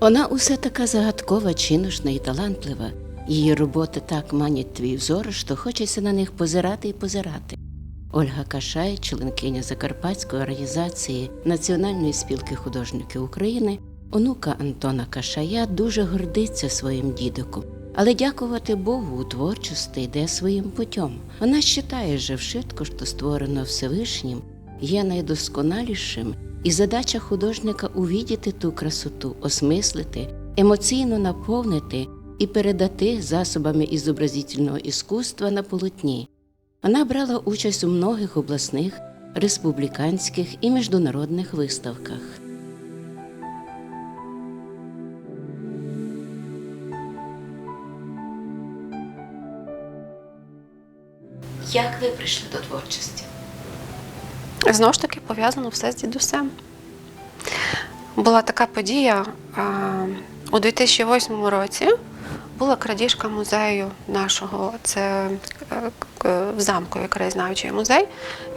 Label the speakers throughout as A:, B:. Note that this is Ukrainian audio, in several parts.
A: Вона усе така загадкова, чинушна і талантлива. Її роботи так манять твій взор, що хочеться на них позирати і позирати. Ольга Кашай, членкиня Закарпатської організації Національної спілки художників України, онука Антона Кашая дуже гордиться своїм дідиком. Але дякувати Богу у творчості йде своїм путем. Вона вважає, що вшитко, що створено Всевишнім, є найдосконалішим, і задача художника увідіти ту красоту, осмислити, емоційно наповнити і передати засобами ізобразительного іскусства на полотні. Вона брала участь у многих обласних, республіканських і міжнародних виставках. Як ви прийшли до творчості?
B: Знову ж таки пов'язано все з дідусем. Була така подія у 2008 році. Була крадіжка музею нашого, це е, к- в замкові краєзнавчий музей,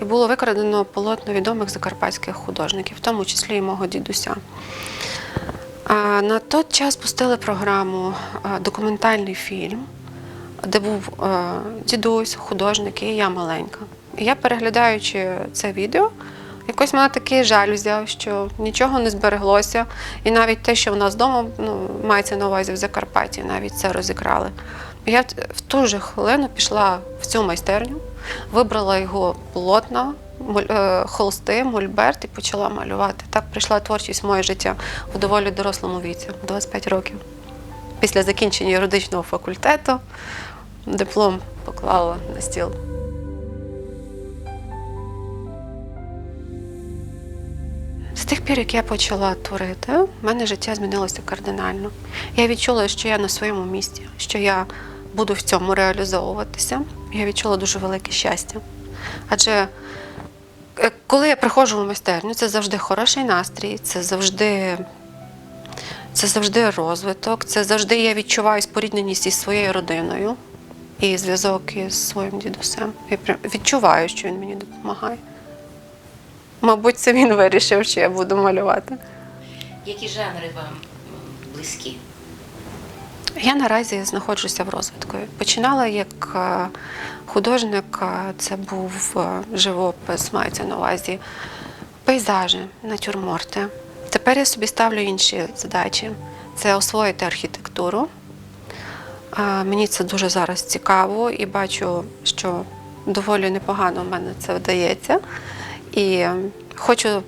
B: і було викрадено полотно відомих закарпатських художників, в тому числі і мого дідуся. На той час пустили програму документальний фільм, де був е, дідусь, художник і я маленька. Я, переглядаючи це відео, якось мене такий жаль взяв, що нічого не збереглося. І навіть те, що в нас вдома ну, мається на увазі в Закарпатті, навіть це розікрали. Я в- в ту же хвилину пішла в цю майстерню, вибрала його полотна, е, холсти, мольберт і почала малювати. Так прийшла творчість в моє життя у доволі дорослому віці, 25 років. Після закінчення юридичного факультету диплом поклала на стіл. Тих пір, як я почала творити, в мене життя змінилося кардинально. Я відчула, що я на своєму місці, що я буду в цьому реалізовуватися. Я відчула дуже велике щастя. Адже е, коли я приходжу в майстерню, це завжди хороший настрій, це завжди, це завжди розвиток, це завжди я відчуваю спорідненість із своєю родиною і зв'язок із своїм дідусем. Я відчуваю, що він мені допомагає. Мабуть, це він вирішив, що я буду малювати.
A: Які жанри вам близькі?
B: Я наразі знаходжуся в розвитку. Починала як е, художник, е, це був е, живопис, мається на увазі пейзажі, натюрморти. Тепер я собі ставлю інші задачі: це освоїти архітектуру. Мені це дуже зараз цікаво і бачу, що доволі непогано в мене це вдається. І е, хочу е,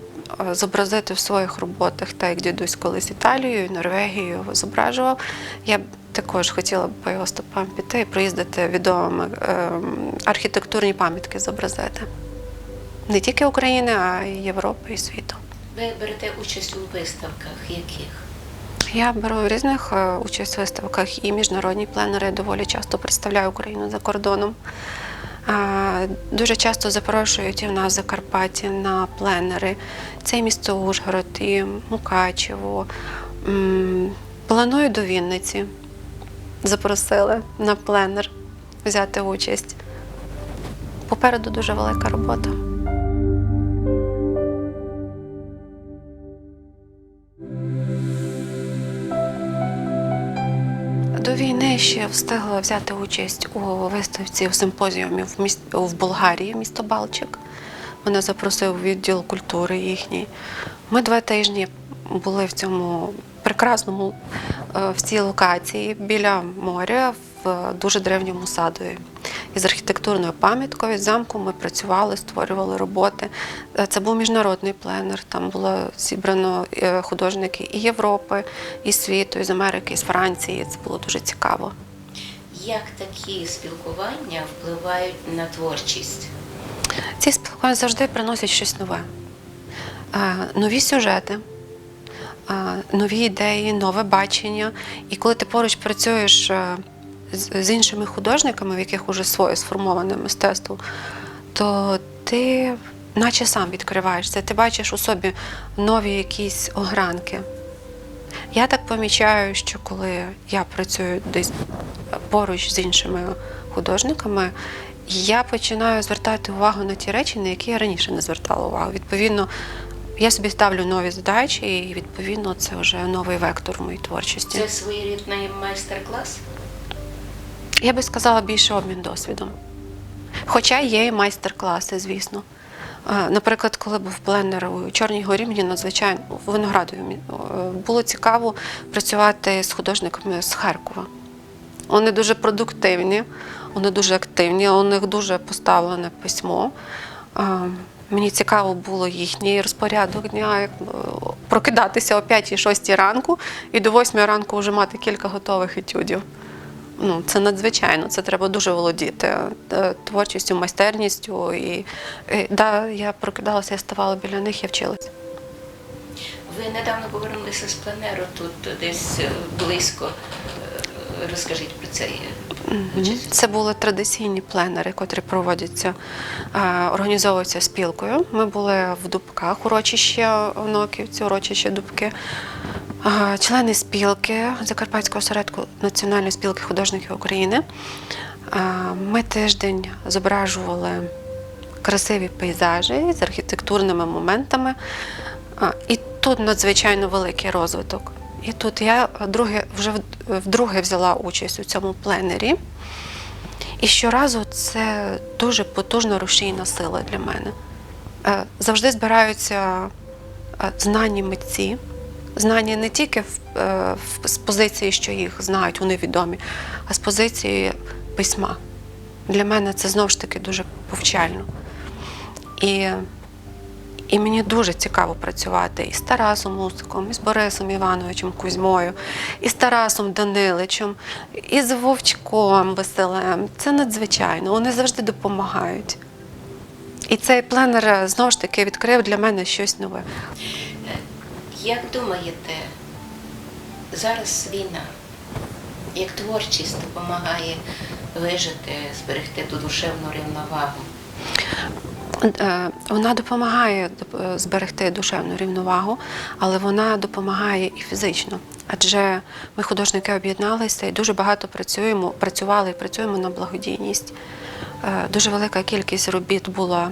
B: зобразити в своїх роботах, так як дідусь колись Італію, і Норвегію зображував. Я б також хотіла б по його стопам піти і проїздити відомими е, архітектурні пам'ятки зобразити. Не тільки України, а й Європи і світу.
A: Ви берете участь у виставках яких?
B: Я беру в різних е, участь у виставках і міжнародні пленери доволі часто представляю Україну за кордоном. Дуже часто запрошують в нас в Закарпатті на пленери. Це і місто Ужгород, і Мукачево. Планую до Вінниці. Запросили на пленер взяти участь. Попереду дуже велика робота. До війни ще встигла взяти участь у виставці в симпозіумі в, міс... в Болгарії, місто Балчик. Мене запросив відділ культури їхній. Ми два тижні були в цьому прекрасному в цій локації біля моря в дуже древньому садові. Із архітектурною пам'яткою замку ми працювали, створювали роботи. Е, Це був міжнародний пленер. Там було зібрано е, художники і Європи, і світу, і з Америки, і з Франції. Це було дуже цікаво.
A: Як такі спілкування впливають на творчість?
B: Ці спілкування завжди приносять щось нове. Е, Нові сюжети, е, нові ідеї, нове бачення. І коли ти поруч працюєш е, з іншими художниками, в яких уже своє сформоване мистецтво, то ти наче сам відкриваєшся, ти бачиш у собі нові якісь огранки. Я так помічаю, що коли я працюю десь поруч з іншими художниками, я починаю звертати увагу на ті речі, на які я раніше не звертала увагу. Відповідно, я собі ставлю нові задачі, і відповідно це вже новий вектор в моїй творчості.
A: Це своєрідний майстер-клас?
B: Я би сказала більше обмін досвідом. Хоча є і майстер-класи, звісно. Е, Наприклад, коли був пленер у Чорній горі, мені надзвичайно в Виноградові е, було цікаво працювати з художниками з Харкова. Вони дуже продуктивні, вони дуже активні, у них дуже поставлене письмо. Е, Мені цікаво було їхній розпорядок дня, як е, прокидатися о 5-6 ранку і до 8 ранку вже мати кілька готових етюдів. Ну, це надзвичайно, це треба дуже володіти е, творчістю, майстерністю. І, і да, я прокидалася, я ставала біля них, я вчилась.
A: Ви недавно повернулися з пленеру тут десь е, близько. Е, Розкажіть про це.
B: Це були традиційні пленери, котрі проводяться, е, організовуються спілкою. Ми були в Дубках, урочище Оноківці, урочище Дубки. Е, Члени спілки Закарпатського осередку Національної спілки художників України. Е, Ми тиждень зображували красиві пейзажі з архітектурними моментами. І тут надзвичайно великий розвиток. І тут я друге, вже вдруге взяла участь у цьому пленері. І щоразу це дуже потужна рушійна сила для мене. Е, Завжди збираються е, знані митці, знані не тільки е, з позиції, що їх знають, вони відомі, а з позиції письма. Для мене це знову ж таки дуже повчально. І і мені дуже цікаво працювати і з Тарасом Мусиком, і з Борисом Івановичем Кузьмою, і з Тарасом Даниличем, і з Вовчком Веселем. Це надзвичайно. Вони завжди допомагають. І цей пленер е, знову ж таки відкрив для мене щось нове.
A: Як думаєте, зараз війна, як творчість допомагає вижити, зберегти ту душевну рівновагу?
B: Е, Вона допомагає е, зберегти душевну рівновагу, але вона допомагає і фізично. Адже ми, художники, об'єдналися і дуже багато працюємо, працювали і працюємо на благодійність. Е, Дуже велика кількість робіт була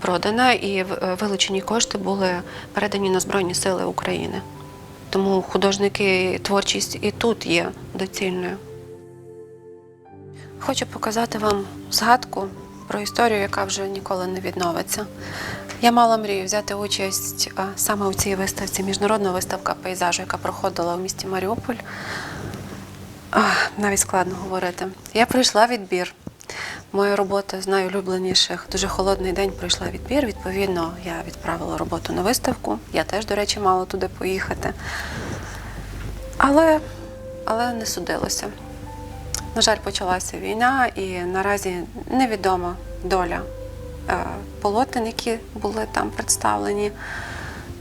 B: продана, і вилучені кошти були передані на Збройні Сили України. Тому художники, творчість і тут є доцільною. Хочу показати вам згадку про історію, яка вже ніколи не відновиться. Я мала мрію взяти участь саме у цій виставці, міжнародна виставка пейзажу, яка проходила у місті Маріуполь. Навіть складно говорити. Я пройшла відбір. Моя робота з найулюбленіших дуже холодний день пройшла відбір. Відповідно, я відправила роботу на виставку. Я теж, до речі, мала туди поїхати. Але, але не судилося. На жаль, почалася війна, і наразі невідома доля е, полотен, які були там представлені.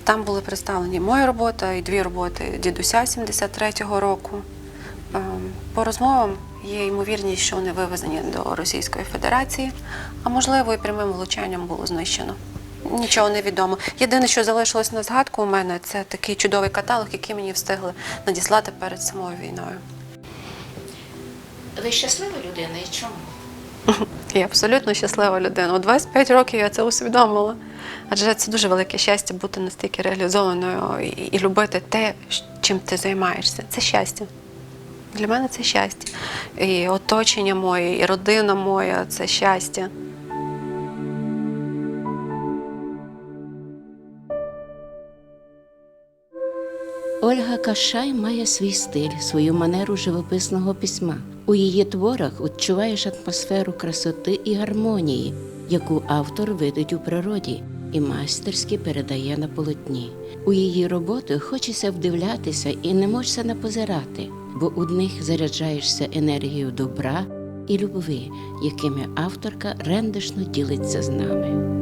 B: Там були представлені моя робота і дві роботи дідуся 73-го року. Е, По розмовам є ймовірність, що вони вивезені до Російської Федерації, а можливо, і прямим влучанням було знищено. Нічого не відомо. Єдине, що залишилось на згадку у мене, це такий чудовий каталог, який мені встигли надіслати перед самою війною.
A: Ви щаслива людина і чому?
B: Я абсолютно щаслива людина. У 25 років я це усвідомила. Адже це дуже велике щастя бути настільки реалізованою і, і любити те, чим ти займаєшся. Це щастя. Для мене це щастя. І оточення моє, і родина моя це щастя.
A: Ольга Кашай має свій стиль, свою манеру живописного письма. У її творах відчуваєш атмосферу красоти і гармонії, яку автор видить у природі і майстерськи передає на полотні. У її роботи хочеться вдивлятися і не можешся не позирати, бо у них заряджаєшся енергією добра і любви, якими авторка рендишно ділиться з нами.